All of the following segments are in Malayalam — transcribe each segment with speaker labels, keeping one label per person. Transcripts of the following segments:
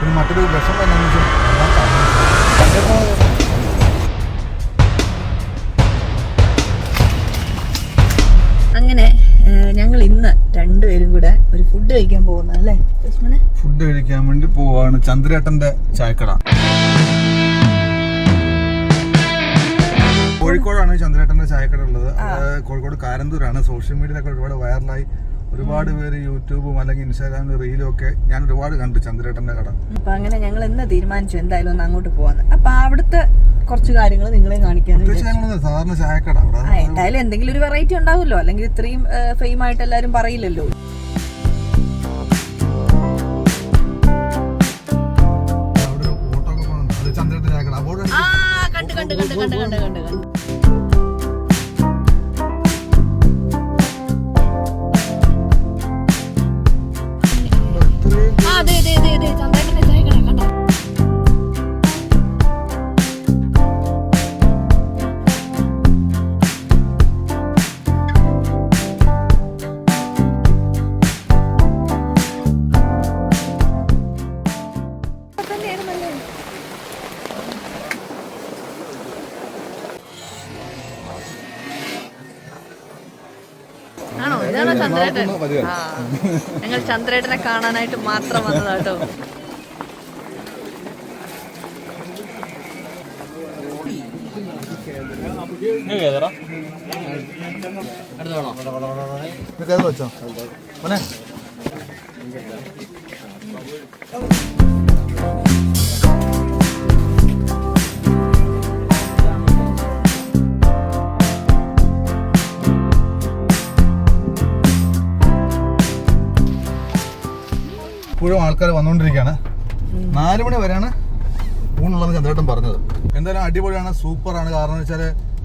Speaker 1: പിന്നെ മറ്റൊരു വിഷമം എന്താണെന്ന് വെച്ചാൽ
Speaker 2: അങ്ങനെ ഞങ്ങൾ ഇന്ന് രണ്ടുപേരും കൂടെ ഒരു ഫുഡ് കഴിക്കാൻ പോകുന്ന അല്ലേ?
Speaker 1: ഫുഡ് കഴിക്കാൻ വേണ്ടി പോവാണ് ചന്ദ്രേട്ടന്റെ ചായക്കട. കോഴിക്കോടാണ് ചന്ദ്രേട്ടന്റെ ചായക്കട ഉള്ളത്. കോഴിക്കോട് കാരന്തൂരാണ്. സോഷ്യൽ മീഡിയയിലൊക്കെ ഒരുപാട് വൈറലായി ഒരുപാട് പേര് യൂട്യൂബും അല്ലെങ്കിൽ ഇൻസ്റ്റാഗ്രാമിലും റീലും ഒക്കെ ഞാൻ ഒരുപാട് കണ്ടു ചന്ദ്രേട്ടന്റെ കട.
Speaker 2: അപ്പൊ അങ്ങനെ ഞങ്ങൾ ഇന്ന് തീരുമാനിച്ചു എന്തായാലും ഒന്ന് അങ്ങോട്ട് പോവാന്ന് അപ്പൊ അവിടുത്തെ കുറച്ച് കാര്യങ്ങൾ നിങ്ങളെ കാണിക്കാൻ
Speaker 1: സാധാരണ ചായക്കട
Speaker 2: എന്തായാലും എന്തെങ്കിലും ഒരു വെറൈറ്റി ഉണ്ടാവുമല്ലോ. അല്ലെങ്കിൽ ഇത്രയും ഫെയിം ആയിട്ട് എല്ലാരും പറയില്ലല്ലോ. കണ്ട് കണ്ട് കണ്ട് കണ്ട് കണ്ട് കണ്ട്. ഇതാണോ ചന്ദ്രേട്ടൻ. ഞങ്ങൾ ചന്ദ്രേട്ടനെ കാണാനായിട്ട് മാത്രം വന്നതാട്ടോ.
Speaker 1: വെച്ചോ മോനെ ഇപ്പോഴും ആൾക്കാർ വന്നുകൊണ്ടിരിക്കുകയാണ് നാല് മണി വരെയാണ് ഊണുള്ളതെന്ന് ചന്ദ്രേട്ടൻ പറഞ്ഞത്. എന്തായാലും അടിപൊളിയാണ് സൂപ്പറാണ്. കാരണം എന്ന് വെച്ചാൽ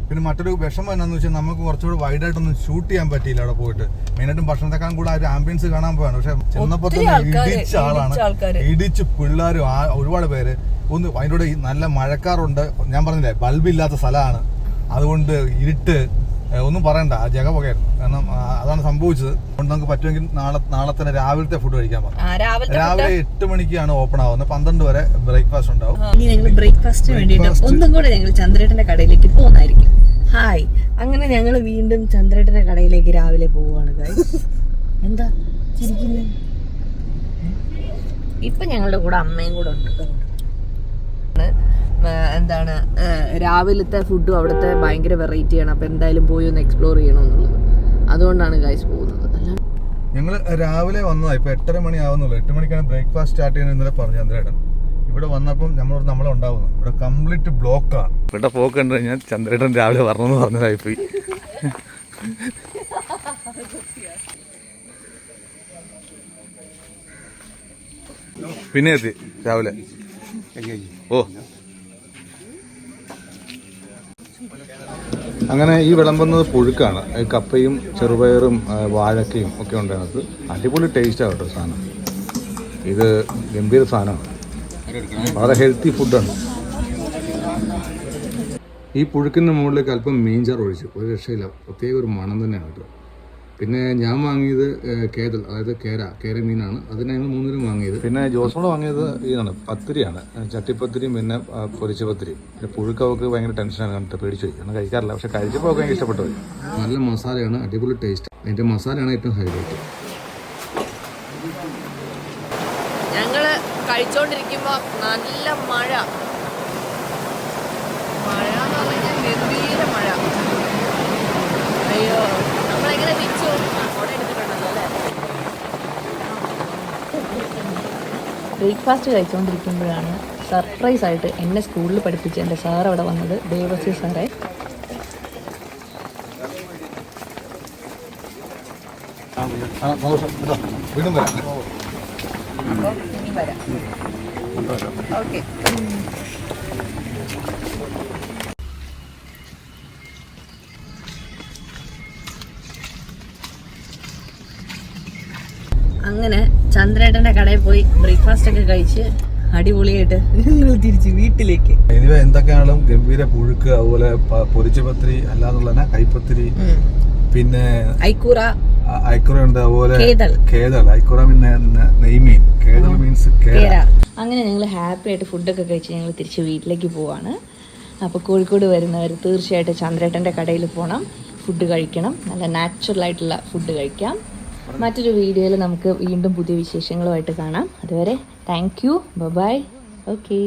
Speaker 1: പിന്നെ മറ്റൊരു വിഷമം എന്നാന്ന് വെച്ചാൽ നമുക്ക് കുറച്ചുകൂടി വൈഡായിട്ടൊന്നും ഷൂട്ട് ചെയ്യാൻ പറ്റിയില്ല അവിടെ പോയിട്ട്. മെയിനായിട്ടും ഭക്ഷണത്തെക്കാളും കൂടെ ആ ഒരു ആംബിയൻസ് കാണാൻ പോവാണ്. പക്ഷെ ചെന്നപ്പോൾ തന്നെ ഇടിച്ച ആളാണ്.
Speaker 2: ഇടിച്ച്
Speaker 1: പിള്ളേരും ആ ഒരുപാട് പേര്. ഒന്ന് അതിന്റെ കൂടെ നല്ല മഴക്കാറുണ്ട്. ഞാൻ പറഞ്ഞില്ലേ ബൾബ് ഇല്ലാത്ത സ്ഥലമാണ്. അതുകൊണ്ട് ഇരുട്ട് ഒന്നും പറയണ്ട. ആ ജഗ പുകയായിരുന്നു. കാരണം അതാണ് സംഭവിച്ചത്. അതുകൊണ്ട് നമുക്ക് പറ്റുമെങ്കിൽ നാളെ നാളെ തന്നെ രാവിലത്തെ ഫുഡ് കഴിക്കാൻ പറഞ്ഞു രാവിലെ എട്ട് മണിക്കാണ് ഓപ്പൺ ആവുന്നത്. പന്ത്രണ്ട് വരെ ബ്രേക്ക്ഫാസ്റ്റ് ഉണ്ടാവും.
Speaker 2: ഇനി ഞങ്ങൾ ബ്രേക്ക്ഫാസ്റ്റിന് വേണ്ടിയിട്ട് ഒന്നും കൂടെ ഞങ്ങൾ ചന്ദ്രേട്ടന്റെ കടയിലേക്ക് പോകുന്നതായിരിക്കും ഹായ് അങ്ങനെ ഞങ്ങൾ വീണ്ടും ചന്ദ്രേട്ടന്റെ കടയിലേക്ക് രാവിലെ പോവുകയാണ്. എന്താ ചിരിക്കുന്നേ? ഇപ്പൊ ഞങ്ങളുടെ കൂടെ അമ്മയും കൂടെ ഉണ്ട്. എന്താണ് രാവിലത്തെ ഫുഡും അവിടുത്തെ ഭയങ്കര വെറൈറ്റിയാണ് അപ്പൊ എന്തായാലും പോയി ഒന്ന് എക്സ്പ്ലോർ ചെയ്യണമെന്നുള്ളത് അതുകൊണ്ടാണ് ഗൈസ് പോകുന്നത്. അല്ല
Speaker 1: ഞങ്ങൾ രാവിലെ വന്നതാ. ഇപ്പൊ എട്ടര മണി ആവുന്നുള്ളൂ. എട്ട് മണിക്കാണ് ബ്രേക്ക്ഫാസ്റ്റ് സ്റ്റാർട്ട് ചെയ്യുന്നത് ഇന്നലെ പറഞ്ഞു ചന്ദ്രേട്ടൻ. ഇവിടെ വന്നപ്പം നമ്മൾ നമ്മളെ ഉണ്ടാവുന്നു. ഇവിടെ കംപ്ലീറ്റ് ബ്ലോക്കാണ് ഇവിടെ പോക്ക് ഞാൻ കഴിഞ്ഞാൽ ചന്ദ്രേട്ടൻ രാവിലെ വരണമെന്ന് പറഞ്ഞതായി പോയി. പിന്നെ എത്തി രാവിലെ. ഓ. അങ്ങനെ ഈ വിളമ്പുന്നത് പുഴുക്കാണ്. കപ്പയും ചെറുപയറും വാഴക്കയും ഒക്കെ ഉണ്ട് അതിനകത്ത്. അടിപൊളി ടേസ്റ്റാണ് കേട്ടോ സാധനം. ഇത് ഗംഭീര സാധനമാണ്. വളരെ ഹെൽത്തി ഫുഡാണ് ഈ പുഴുക്കിന്റെ മുകളിലേക്ക് അല്പം മീൻചാർ ഒഴിച്ചു. ഒരു രക്ഷയില്ല. പ്രത്യേക ഒരു മണം തന്നെയാണ് കേട്ടോ. പിന്നെ ഞാൻ വാങ്ങിയത് കേതൽ അതായത് കേര കേര മീനാണ്. അതിന് ഞങ്ങൾ മൂന്നിനും വാങ്ങിയത്. പിന്നെ ജോസോട് വാങ്ങിയത് ഇതാണ് പത്തിരിയാണ്. ചട്ടിപ്പത്തിരിയും പിന്നെ പൊരിച്ച പത്തിരിയും. പിന്നെ പുഴുക്കവക്ക് ഭയങ്കര ടെൻഷനാണ് കണ്ടിട്ട് പേടിച്ചു പോയി കാരണം കഴിക്കാറില്ല. പക്ഷെ കഴിച്ചപ്പോൾ ഒക്കെ എനിക്ക് ഇഷ്ടപ്പെട്ടു പോയി. നല്ല മസാലയാണ് അടിപൊളി ടേസ്റ്റ് അതിന്റെ മസാലയാണ് ഏറ്റവും ഹൈലൈറ്റ്
Speaker 2: ഞങ്ങൾ കഴിച്ചോണ്ടിരിക്കുമ്പോ നല്ല മഴ എന്ന് പറഞ്ഞാൽ ഗംഭീര മഴ അയ്യോ നമ്മളെങ്ങനെ തിരിച്ചു അവിടെ എടുത്തിട്ടുണ്ടല്ലോ അല്ലേ ബ്രേക്ക്ഫാസ്റ്റ് കഴിച്ചുകൊണ്ടിരിക്കുമ്പോഴാണ് സർപ്രൈസ് ആയിട്ട് എന്നെ സ്കൂളിൽ പഠിപ്പിച്ച എന്റെ സാർ അവിടെ വന്നത് ദേവസ്യ സാറേ. അങ്ങനെ ചന്ദ്രേട്ടന്റെ കടയിൽ പോയി ബ്രേക്ക്ഫാസ്റ്റ് ഒക്കെ കഴിച്ച് അടിപൊളിയായിട്ട് ഞങ്ങൾ തിരിച്ച് വീട്ടിലേക്ക്.
Speaker 1: ഇനി എന്തൊക്കെയാണെങ്കിലും ഗംഭീര പുഴുക്ക് അതുപോലെ പൊരിച്ച പത്തിരി അല്ലാതുള്ള കൈപ്പത്തിരി പിന്നെ
Speaker 2: ഐക്കൂറ.
Speaker 1: ഐക്കുറ ഉണ്ട് അതുപോലെ
Speaker 2: കേതൽ.
Speaker 1: ഐക്കുറ പിന്നെ നെയ്മീൻ. കേതൽ മീൻസ്
Speaker 3: അങ്ങനെ ഞങ്ങൾ ഹാപ്പി ആയിട്ട് ഫുഡൊക്കെ കഴിച്ച് ഞങ്ങൾ തിരിച്ച് വീട്ടിലേക്ക് പോവാണ്. അപ്പോൾ കോഴിക്കോട് വരുന്നവർ തീർച്ചയായിട്ടും ചന്ദ്രേട്ടന്റെ കടയിൽ പോകണം ഫുഡ് കഴിക്കണം. നല്ല നാച്ചുറൽ ആയിട്ടുള്ള ഫുഡ് കഴിക്കാം. മറ്റൊരു വീഡിയോയിൽ നമുക്ക് വീണ്ടും പുതിയ വിശേഷങ്ങളുമായിട്ട് കാണാം. അതുവരെ താങ്ക് യു ബൈ ഓക്കെ